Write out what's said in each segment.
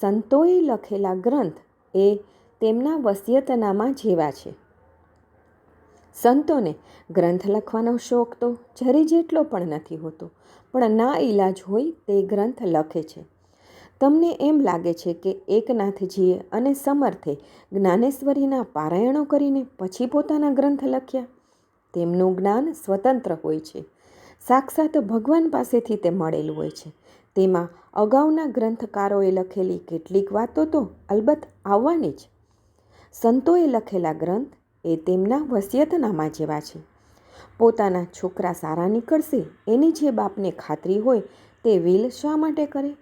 સંતોએ લખેલા ગ્રંથ એ તેમના વસિયતનામા જેવા છે. સંતોને ગ્રંથ લખવાનો શોખ તો જરી જેટલો પણ નથી હોતો, પણ ના ઈલાજ હોય તે ગ્રંથ લખે છે. તમને એમ લાગે છે કે એકનાથજીએ અને સમર્થે જ્ઞાનેશ્વરીના પારાયણો કરીને પછી પોતાના ગ્રંથ લખ્યા? તેમનું જ્ઞાન સ્વતંત્ર હોય છે. સાક્ષાત ભગવાન પાસેથી તે મળેલું હોય છે. તેમાં અગાઉના ગ્રંથકારોએ લખેલી કેટલીક વાતો તો અલબત્ત આવવાની જ. સંતોએ લખેલા ગ્રંથ એ તેમના વસિયતનામા જેવા છે. પોતાના છોકરા સારા નીકળશે, એની જે બાપને ખાતરી હોય તે વિલ શા માટે કરે?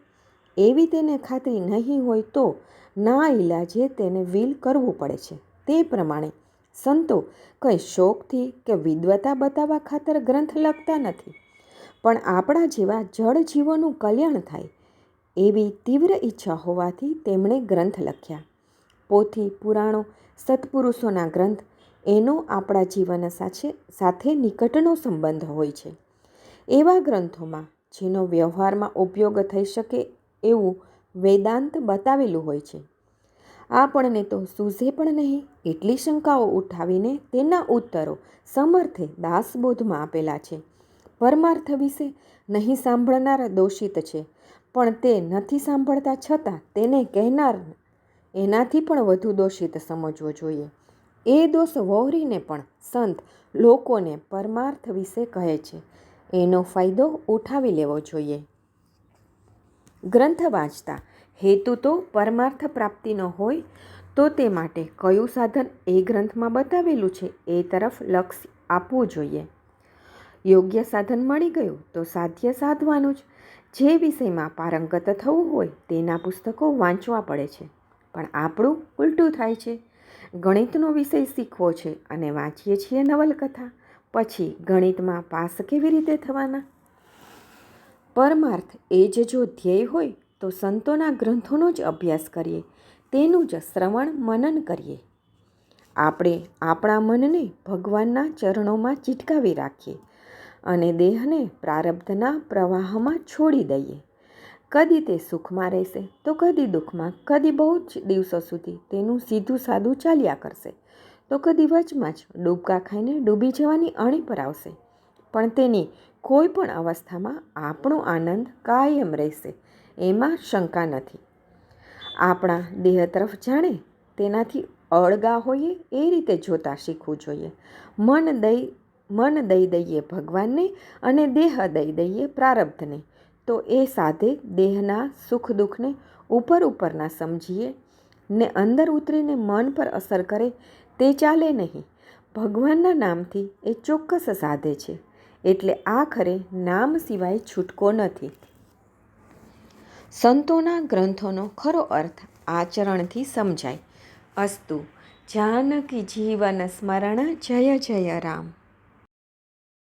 એવી તેને ખાતરી નહીં હોય તો ના ઇલાજે તેને વિલ કરવું પડે છે. તે પ્રમાણે સંતો કંઈ શોખથી કે વિદ્વતા બતાવવા ખાતર ગ્રંથ લખતા નથી. પણ આપણા જેવા જળ જીવોનું કલ્યાણ થાય, એવી તીવ્ર ઈચ્છા હોવાથી તેમણે ગ્રંથ લખ્યા. પોથી પુરાણો, સત્પુરુષોના ગ્રંથ, એનો આપણા જીવન સાથે સાથે નિકટનો સંબંધ હોય છે. એવા ગ્રંથોમાં, જેનો વ્યવહારમાં ઉપયોગ થઈ શકે એવું વેદાંત બતાવેલું હોય છે. આપણને તો સૂઝે પણ નહીં, એટલી શંકાઓ ઉઠાવીને તેના ઉત્તરો સમર્થે દાસબોધમાં આપેલા છે. પરમાર્થ વિશે નહીં સાંભળનાર દોષિત છે. પણ તે નથી સાંભળતા છતાં તેને કહેનાર એનાથી પણ વધુ દોષિત સમજવો જોઈએ. એ દોષ વહોરીને પણ સંત લોકોને પરમાર્થ વિશે કહે છે. એનો ફાયદો ઉઠાવી લેવો જોઈએ. ગ્રંથ વાંચતા હેતુ તો પરમાર્થ પ્રાપ્તિનો હોય તો તે માટે કયું સાધન એ ગ્રંથમાં બતાવેલું છે એ તરફ લક્ષ આપવું જોઈએ. યોગ્ય સાધન મળી ગયું તો સાધ્ય સાધવાનું જ. જે વિષયમાં પારંગત થવું હોય તેના પુસ્તકો વાંચવા પડે છે. પણ આપણું ઉલટું થાય છે. ગણિતનો વિષય શીખવો છે અને વાંચીએ છીએ નવલકથા. પછી ગણિતમાં પાસ કેવી રીતે થવાના? પરમાર્થ એ જ જો ધ્યેય હોય તો સંતોના ગ્રંથોનો જ અભ્યાસ કરીએ. તેનું જ શ્રવણ મનન કરીએ. આપણે આપણા મનને ભગવાનના ચરણોમાં ચીટકાવી રાખીએ. અને દેહને પ્રારબ્ધના પ્રવાહમાં છોડી દઈએ. કદી તે સુખમાં રહેશે તો કદી દુઃખમાં, કદી બહુ જ દિવસો સુધી તેનું સીધું સાદું ચાલ્યા કરશે. તો કદી વચમાં જ ડૂબકા ખાઈને ડૂબી જવાની અણી પર આવશે. પણ તેની કોઈ પણ અવસ્થામાં આપણો આનંદ કાયમ રહેશે, એમાં શંકા નથી. આપણા દેહ તરફ જાણે તેનાથી અળગા હોઈએ એ રીતે જોતા શીખવું જોઈએ. મન દઈ મન દઈ દઈએ ભગવાનને અને દેહ દઈ દઈએ પ્રારબ્ધને. તો એ સાધે દેહના સુખ દુઃખને ઉપર ઉપરના સમજીએ, ને અંદર ઉતરીને મન પર અસર કરે તે ચાલે નહીં. ભગવાનના નામથી એ ચોક્કસ સાધે છે, એટલે આખરે નામ સિવાય છૂટકો નથી. સંતોના ગ્રંથોનો ખરો અર્થ આચરણથી સમજાય. અસ્તુ, જાનકી જીવન સ્મરણ જય જય રામ.